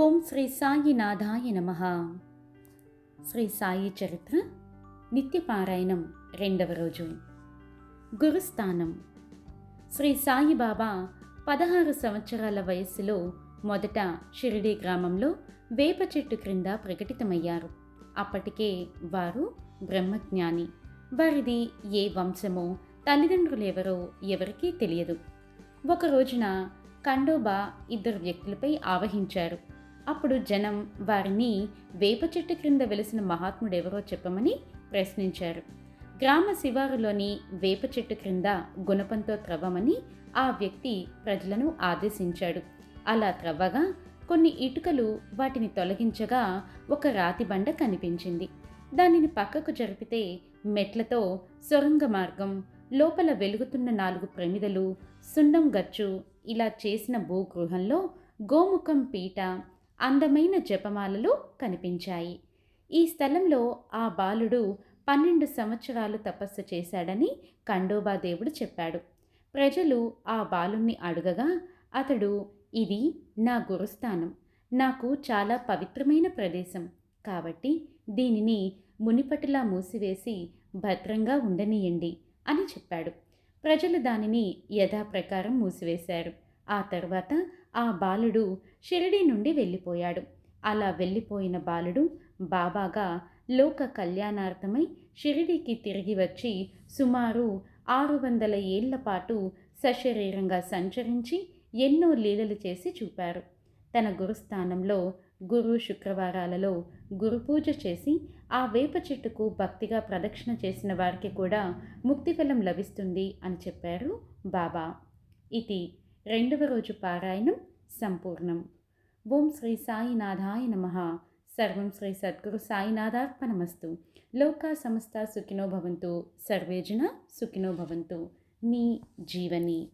ఓం శ్రీ సాయినాథాయ నమ. శ్రీ సాయి చరిత్ర నిత్యపారాయణం రెండవ రోజు. గురుస్థానం. శ్రీ సాయిబాబా పదహారు సంవత్సరాల వయస్సులో మొదట షిరిడీ గ్రామంలో వేప చెట్టు క్రింద ప్రకటితమయ్యారు. అప్పటికే వారు బ్రహ్మజ్ఞాని. వారిది ఏ వంశమో తల్లిదండ్రులెవరో ఎవరికీ తెలియదు. ఒక రోజున ఖండోబా ఇద్దరు వ్యక్తులపై ఆవహించారు. అప్పుడు జనం వారిని వేప చెట్టు క్రింద వెలిసిన మహాత్ముడెవరో చెప్పమని ప్రశ్నించారు. గ్రామ శివారులోని వేప చెట్టు క్రింద గుణపంతో త్రవ్వమని ఆ వ్యక్తి ప్రజలను ఆదేశించాడు. అలా త్రవ్వగా కొన్ని ఇటుకలు వాటిని తొలగించగా ఒక రాతి బండ కనిపించింది. దానిని పక్కకు జరిపితే మెట్లతో సొరంగ మార్గం లోపల వెలుగుతున్న నాలుగు ప్రమిదలు సున్నం గచ్చు ఇలా చేసిన భూగృహంలో గోముఖం పీట అందమైన జపమాలలు కనిపించాయి. ఈ స్థలంలో ఆ బాలుడు పన్నెండు సంవత్సరాలు తపస్సు చేశాడని ఖండోబా దేవుడు చెప్పాడు. ప్రజలు ఆ బాలుణ్ణి అడుగగా అతడు ఇది నా గురుస్థానం. నాకు చాలా పవిత్రమైన ప్రదేశం. కాబట్టి దీనిని మునిపటిలా మూసివేసి భద్రంగా ఉండనీయండి అని చెప్పాడు. ప్రజలు దానిని యథాప్రకారం మూసివేశారు. ఆ తర్వాత ఆ బాలుడు షిరిడి నుండి వెళ్ళిపోయాడు. అలా వెళ్ళిపోయిన బాలుడు బాబాగా లోక కళ్యాణార్థమై షిరిడీకి తిరిగి వచ్చి సుమారు ఆరు వందల ఏళ్ళ పాటు సశరీరంగా సంచరించి ఎన్నో లీలలు చేసి చూపారు. తన గురుస్థానంలో గురు శుక్రవారాలలో గురుపూజ చేసి ఆ వేప చెట్టుకు భక్తిగా ప్రదక్షిణ చేసిన వారికి కూడా ముక్తిఫలం లభిస్తుంది అని చెప్పారు బాబా. ఇది రెండవ రోజు పారాయణం సంపూర్ణం. ఓం శ్రీ సాయినాథాయ నమ. సర్వం శ్రీ సద్గురు సాయినాథార్పణమస్తు. లోకా సమస్త సుఖినో భవంతు. సర్వేజన సుఖినో భవంతు. మీ జీవని.